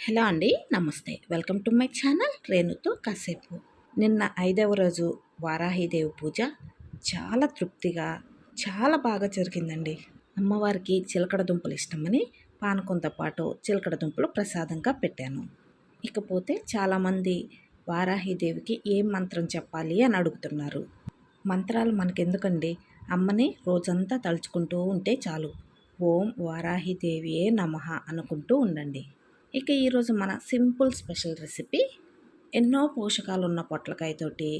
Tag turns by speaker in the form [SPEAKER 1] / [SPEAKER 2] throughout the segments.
[SPEAKER 1] Hello అండి నమస్తే. Welcome to my channel రేణుతో కాసేపు. నిన్న ఐదవ రోజు వారాహిదేవి పూజ చాలా తృప్తిగా చాలా బాగా జరిగిందండి. అమ్మవారికి చిలకడ దుంపలు ఇష్టమని పానకంతో పాటు చిలకడ దుంపలు ప్రసాదంగా పెట్టాను. ఇకపోతే చాలామంది వారాహిదేవికి ఏం మంత్రం చెప్పాలి అని అడుగుతున్నారు. మంత్రాలు మనకెందుకండి? అమ్మని రోజంతా తలుచుకుంటూ ఉంటే చాలు. ఓం వారాహిదేవియే నమ అనుకుంటూ ఉండండి. ఇక ఈరోజు మన సింపుల్ స్పెషల్ రెసిపీ ఎన్నో పోషకాలు ఉన్న పొట్లకాయతోటి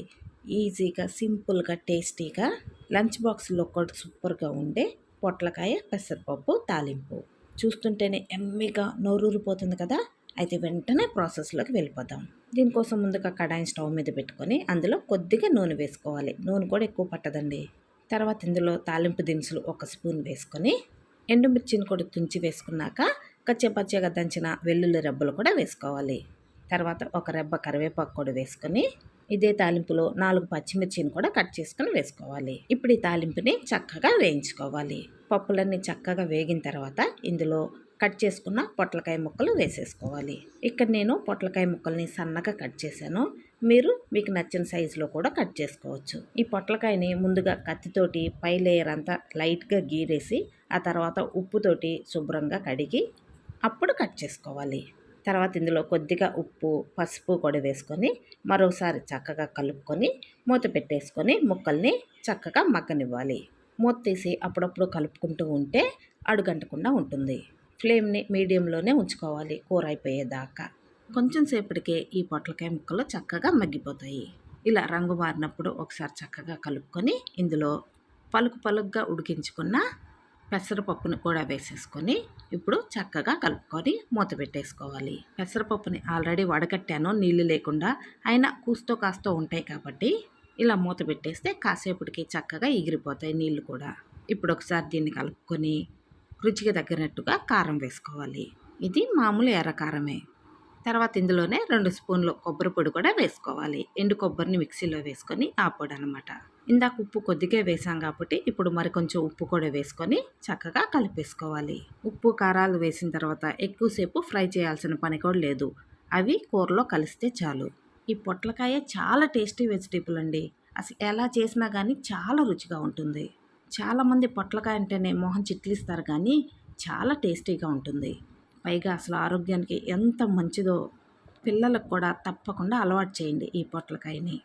[SPEAKER 1] ఈజీగా సింపుల్గా టేస్టీగా లంచ్ బాక్స్లో కూడా సూపర్గా ఉండే పొట్లకాయ పెసరపప్పు తాలింపు. చూస్తుంటేనే ఎమ్మిగా నోరూరిపోతుంది కదా? అయితే వెంటనే ప్రాసెస్లోకి వెళ్ళిపోదాం. దీనికోసం ముందుగా కడాయి స్టవ్ మీద పెట్టుకొని అందులో కొద్దిగా నూనె వేసుకోవాలి. నూనె కూడా ఎక్కువ పట్టదండి. తర్వాత ఇందులో తాలింపు దినుసులు ఒక స్పూన్ వేసుకొని ఎండుమిర్చిని కూడా తుంచి వేసుకున్నాక కచ్చపచ్చగా దంచిన వెల్లుల్లి రెబ్బలు కూడా వేసుకోవాలి. తర్వాత ఒక రెబ్బ కరివేపాకు కూడా వేసుకొని ఇదే తాలింపులో నాలుగు పచ్చిమిర్చిని కూడా కట్ చేసుకుని వేసుకోవాలి. ఇప్పుడు ఈ తాలింపుని చక్కగా వేయించుకోవాలి. పప్పులన్నీ చక్కగా వేగిన తర్వాత ఇందులో కట్ చేసుకున్న పొట్లకాయ ముక్కలు వేసేసుకోవాలి. ఇక్కడ నేను పొట్లకాయ ముక్కల్ని సన్నగా కట్ చేశాను. మీరు మీకు నచ్చిన సైజులో కూడా కట్ చేసుకోవచ్చు. ఈ పొట్లకాయని ముందుగా కత్తితోటి పై లేయర్ అంతా లైట్గా గీరేసి ఆ తర్వాత ఉప్పుతోటి శుభ్రంగా కడిగి అప్పుడు కట్ చేసుకోవాలి. తర్వాత ఇందులో కొద్దిగా ఉప్పు పసుపు కూడా వేసుకొని మరోసారి చక్కగా కలుపుకొని మూత పెట్టేసుకొని ముక్కల్ని చక్కగా మగ్గనివ్వాలి. మూత తీసి అప్పుడప్పుడు కలుపుకుంటూ ఉంటే అడుగంటకుండా ఉంటుంది. ఫ్లేమ్ని మీడియంలోనే ఉంచుకోవాలి. కూర అయిపోయేదాకా. కొంచెం సేపటికే ఈ పొట్లకాయ ముక్కలు చక్కగా మగ్గిపోతాయి. ఇలా రంగు మారినప్పుడు ఒకసారి చక్కగా కలుపుకొని ఇందులో పలుకు పలుగ్గా ఉడికించుకున్న పెసరపప్పుని కూడా వేసేసుకొని ఇప్పుడు చక్కగా కలుపుకొని మూత పెట్టేసుకోవాలి. పెసరపప్పుని ఆల్రెడీ వడగట్టాను నీళ్ళు లేకుండా. అయినా కూస్తో కాస్తో ఉంటాయి కాబట్టి ఇలా మూత పెట్టేస్తే కాసేపటికి చక్కగా ఎగిరిపోతాయి నీళ్ళు కూడా. ఇప్పుడు ఒకసారి దీన్ని కలుపుకొని రుచికి తగ్గినట్టుగా కారం వేసుకోవాలి. ఇది మామూలు ఎర్ర కారమే. తర్వాత ఇందులోనే రెండు స్పూన్లు కొబ్బరి పొడి కూడా వేసుకోవాలి. ఎండు కొబ్బరిని మిక్సీలో వేసుకొని ఆ పొడి అనమాట ఇందాక ఉప్పు కొద్దిగా వేసాం కాబట్టి ఇప్పుడు మరి కొంచెం ఉప్పు కూడా వేసుకొని చక్కగా కలిపేసుకోవాలి. ఉప్పు కారాలు వేసిన తర్వాత ఎక్కువసేపు ఫ్రై చేయాల్సిన పని కూడా లేదు. అవి కూరలో కలిస్తే చాలు. ఈ పొట్లకాయ చాలా టేస్టీ వెజిటేబుల్ అండి. అసలు ఎలా చేసినా కానీ చాలా రుచిగా ఉంటుంది. చాలామంది పొట్లకాయ అంటేనే మొహం చిట్లిస్తారు కానీ చాలా టేస్టీగా ఉంటుంది. పైగా అసలు ఆరోగ్యానికి ఎంత మంచిదో పిల్లలకు కూడా తప్పకుండా అలవాటు చేయండి ఈ పొట్లకాయని.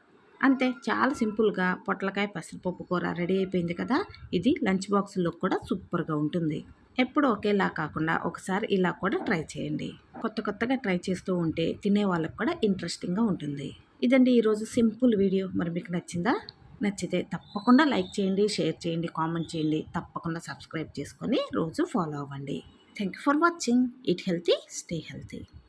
[SPEAKER 1] అంతే చాలా సింపుల్గా పొట్లకాయ పెసరపప్పు కూర రెడీ అయిపోయింది కదా? ఇది లంచ్ బాక్స్లో కూడా సూపర్గా ఉంటుంది. ఎప్పుడు ఒకేలా కాకుండా ఒకసారి ఇలా కూడా ట్రై చేయండి. కొత్త కొత్తగా ట్రై చేస్తూ ఉంటే తినే వాళ్ళకి కూడా ఇంట్రెస్టింగ్గా ఉంటుంది. ఇదండి ఈరోజు సింపుల్ వీడియో. మరి మీకు నచ్చిందా? నచ్చితే తప్పకుండా లైక్ చేయండి షేర్ చేయండి కామెంట్ చేయండి. తప్పకుండా సబ్స్క్రైబ్ చేసుకొని రోజు ఫాలో అవ్వండి. Thank you for watching. Eat healthy stay healthy.